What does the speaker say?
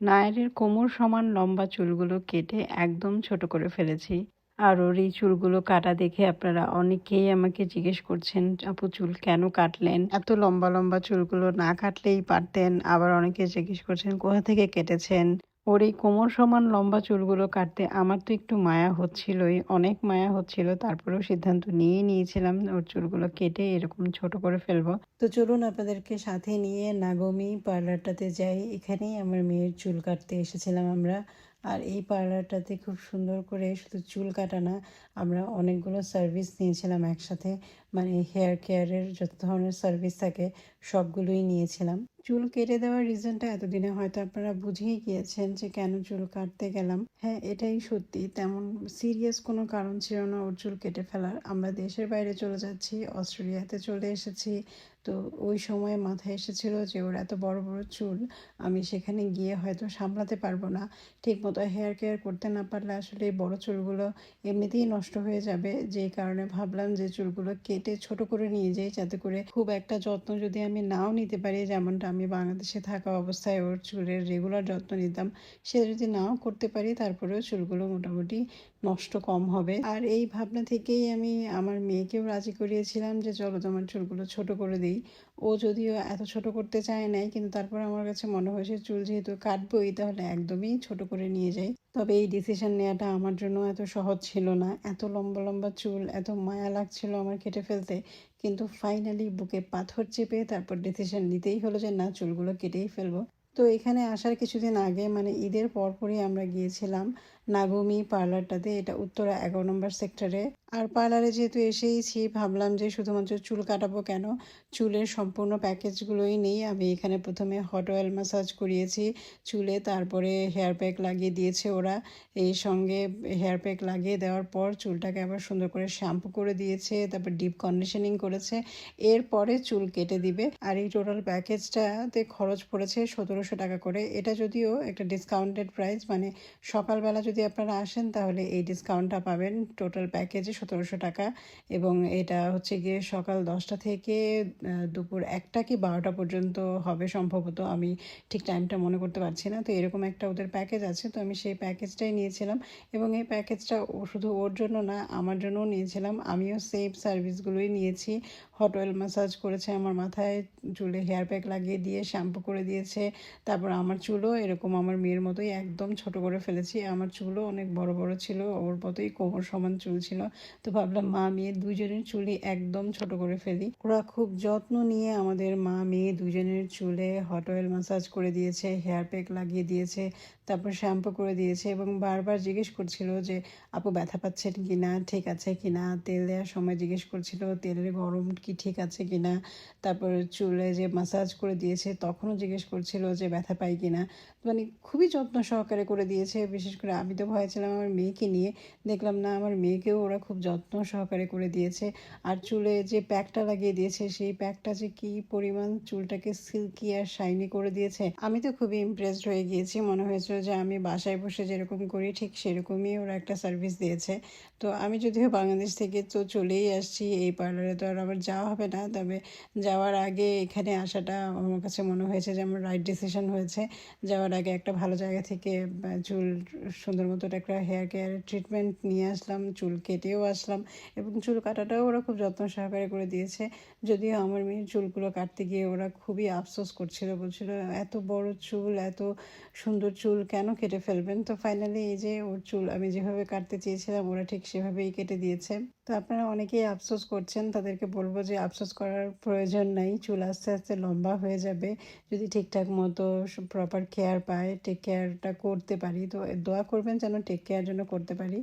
নায়েরের কোমর সমান লম্বা চুলগুলো কেটে একদম ছোট করে ফেলেছি। আর ওর এই চুলগুলো কাটা দেখে আপনারা অনেকেই আমাকে জিজ্ঞেস করছেন, আপু, চুল কেন কাটলেন? এত লম্বা লম্বা চুলগুলো না কাটলেই পারতেন? আবার অনেকে জিজ্ঞেস করছেন, কোথা থেকে কেটেছেন? ওর এই কোমর সমান লম্বা চুলগুলো কাটতে আমার তো একটু মায়া হচ্ছিলই, অনেক মায়া হচ্ছিল। তারপরেও সিদ্ধান্ত নিয়ে নিয়েছিলাম ওর চুলগুলো কেটে এরকম ছোট করে ফেলব। তো চলুন আপনাদেরকে সাথে নিয়ে নাগমি পার্লারটাতে যাই। এখানেই আমার মেয়ের চুল কাটতে এসেছিলাম আমরা। আর এই পার্লারটাতে খুব সুন্দর করে শুধু চুল কাটা না, আমরা অনেকগুলো সার্ভিস নিয়েছিলাম একসাথে। মানে হেয়ার কেয়ারের যত ধরনের সার্ভিস থাকে, সবগুলোই নিয়েছিলাম। চুল কেটে দেওয়ার রিজনটা এতদিনে হয়তো আপনারা বুঝেই গিয়েছেন যে কেন চুল কাটতে গেলাম। হ্যাঁ এটাই সত্যি, তেমন সিরিয়াস কোনো কারণ ছিল না ওর চুল কেটে ফেলার। আমরা দেশের বাইরে চলে যাচ্ছি, অস্ট্রেলিয়াতে চলে এসেছি, তো ওই সময় মাথায় এসেছিল যে ওর এত বড় বড় চুল, আমি সেখানে গিয়ে হয়তো সামলাতে পারব না। ঠিক মতো হেয়ার কেয়ার করতে না পারলে আসলে বড় চুলগুলো এমনিতেই নষ্ট হয়ে যাবে। যেই কারণে ভাবলাম যে চুলগুলো কেটে ছোট করে নিয়ে যাই যাতে করে খুব একটা যত্ন যদি আমি নাও নিতে পারি, যেমনটা আমি বাংলাদেশে থাকা অবস্থায় ওর চুলের রেগুলার যত্ন নিতাম, সে যদি নাও করতে পারি, তারপরেও চুলগুলো মোটামুটি নষ্ট কম হবে। আর এই ভাবনা থেকেই আমি আমার মেয়েকেও রাজি করিয়েছিলাম যে, চলো তোমার চুলগুলো ছোট করে দিই। ও যদিও এত ছোট করতে চায় নাই, কিন্তু তারপর আমার কাছে মনে হয়েছে চুল যেহেতু কাটবোই, তাহলে একদমই ছোট করে নিয়ে যাই তবে এই ডিসিশন নেওয়াটা আমার জন্য এত সহজ ছিল না। এত লম্বা লম্বা চুল, এত মায়া লাগছিল আমার কেটে ফেলতে। কিন্তু ফাইনালি বুকে পাথর চেপে তারপর ডিসিশন নিতেই হলো যে, না, চুলগুলো কেটেই ফেলব। তো এখানে আসার কিছুদিন আগে মানে ঈদের পরপরই আমরা গিয়েছিলাম নাগমি পার্লারটাতে, এটা উত্তরা এগারো নম্বর সেক্টরে। আর পার্লারে যেহেতু এসেইছি, ভাবলাম যে শুধুমাত্র চুল কাটাবো কেন? চুলের সম্পূর্ণ প্যাকেজগুলোই নেই। আমি এখানে প্রথমে হট অয়েল ম্যাসাজ করিয়েছি চুলে, তারপরে হেয়ার প্যাক লাগিয়ে দিয়েছে ওরা। এই সঙ্গে হেয়ার প্যাক লাগিয়ে দেওয়ার পর চুলটাকে আবার সুন্দর করে শ্যাম্পু করে দিয়েছে, তারপর ডিপ কন্ডিশনিং করেছে। এরপরে চুল কেটে দিবে। আর এই টোটাল প্যাকেজটাতে খরচ পড়েছে সতেরোশো টাকা করে। এটা যদিও একটা ডিসকাউন্টেড প্রাইস মানে সকালবেলা যদি আপনারা আসেন তাহলে এই ডিসকাউন্টটা পাবেন টোটাল প্যাকেজে সতেরোশো টাকা এবং এটা হচ্ছে গিয়ে সকাল দশটা থেকে দুপুর একটা কি বারোটা পর্যন্ত হবে সম্ভবত। আমি ঠিক টাইমটা মনে করতে পারছি না। তো এরকম একটা ওদের প্যাকেজ আছে। তো আমি সেই প্যাকেজটাই নিয়েছিলাম এবং এই প্যাকেজটা শুধু ওর জন্য না, আমার জন্যও নিয়েছিলাম। আমিও সেফ সার্ভিসগুলোই নিয়েছি। হট অয়েল ম্যাসাজ করেছে আমার মাথায়, চুলে হেয়ার প্যাক লাগিয়ে দিয়ে শ্যাম্পু করে দিয়েছে, তারপর আমার চুলও এরকম আমার মেয়ের মতোই একদম ছোট করে ফেলেছি। আমার চুলও অনেক বড় বড় ছিল, ওর মতোই কোমর সমান চুল ছিল। তো ভাবলাম মা মেয়ে দুজনের চুলে একদম ছোট করে ফেলি। ওরা খুব যত্ন নিয়ে আমাদের মা মেয়ে দুজনের চুলে হট অয়েল ম্যাসাজ করে দিয়েছে হেয়ার প্যাক লাগিয়ে দিয়েছে তারপর শ্যাম্পু করে দিয়েছে এবং বারবার জিজ্ঞেস করছিল যে, আপু ব্যথা পাচ্ছেন কি না ঠিক আছে কি না তেল দেওয়ার সময় জিজ্ঞেস করছিল, তেলের গরম কি ঠিক আছে কি না তারপর চুলে যে মাসাজ করে দিয়েছে তখনও জিজ্ঞেস করছিল যে, ব্যথা পাই কি না মানে খুবই যত্ন সহকারে করে দিয়েছে। বিশেষ করে আমি তো ভয় ছিলাম আমার মেয়েকে নিয়ে। দেখলাম না, আমার মেয়েকেও ওরা খুব যত্ন সহকারে করে দিয়েছে। আর চুলে যে প্যাকটা লাগিয়ে দিয়েছে, সেই প্যাকটা যে কি পরিমাণ চুলটাকে সিল্কি আর শাইনি করে দিয়েছে, আমি তো খুবই ইমপ্রেসড হয়ে গিয়েছি। মনে হয়েছিল যে আমি বাসায় বসে যেরকম করি, ঠিক সেরকমই ওরা একটা সার্ভিস দিয়েছে। তো আমি যদিও বাংলাদেশ থেকে তো চলেই আসছি, এই পার্লারে তো আর আবার যাওয়া হবে না। তবে যাওয়ার আগে এখানে আসাটা আমার কাছে মনে হয়েছে যে আমার রাইট ডিসিশন হয়েছে। যাওয়ার আগে একটা ভালো জায়গা থেকে চুল সুন্দর মতো একটা হেয়ার কেয়ার ট্রিটমেন্ট নিয়ে আসলাম, চুল কেটেও আসলাম এবং চুল কাটাটাও ওরা খুব যত্ন সহকারে করে দিয়েছে। যদিও আমার মেয়ের চুলগুলো কাটতে গিয়ে ওরা খুবই আফসোস করছিল, বলছিল, এত বড় চুল, এত সুন্দর চুল কেন কেটে ফেলবেন? তো ফাইনালি এই যে ওর চুল আমি যেভাবে কাটতে চেয়েছিলাম, ওরা ঠিক সেভাবেই কেটে দিয়েছে। তো আপনারা অনেকেই আফসোস করছেন, তাদেরকে বলব যে আফসোস করার প্রয়োজন নাই, চুল আস্তে আস্তে লম্বা হয়ে যাবে। যদি ঠিকঠাক মতো প্রপার কেয়ার পায় টেক কেয়ারটা করতে পারি, তো দোয়া করবেন যেন টেক কেয়ার যেন করতে পারি।